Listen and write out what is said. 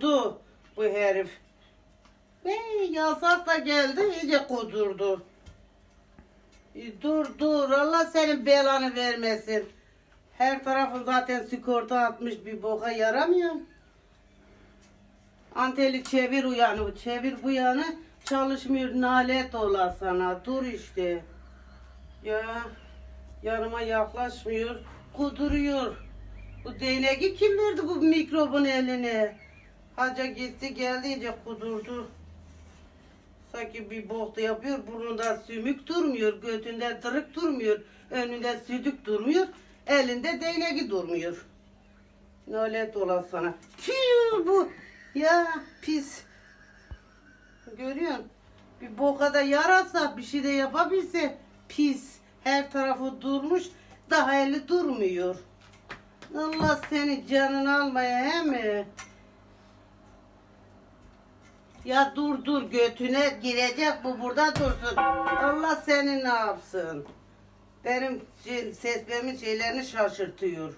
kudurdu bu herif. Hey, yasak da geldi iyice kudurdu. E, Dur dur Allah senin belanı vermesin. Her tarafın zaten sigorta atmış bir boka yaramıyor. Anteli çevir uyanı, çevir bu yanı çalışmıyor nalet ola sana. Dur işte. Ya yanıma yaklaşmıyor, kuduruyor. Bu değneği kim verdi bu mikrobun eline? Haca gitti geldi kudurdu. Sanki bir bokta yapıyor, burnunda sümük durmuyor, götünde dırık durmuyor, önünde südük durmuyor, elinde değneği durmuyor. Nalet ola sana. Tüh bu. Ya pis. Görüyorsun. Bir boka da yarasa bir şey de yapabilse pis. Her tarafı durmuş daha eli durmuyor. Allah seni canını almaya he mi? Ya dur dur götüne girecek bu burada dursun. Allah seni ne yapsın? Benim sesimin şeylerini şaşırtıyor.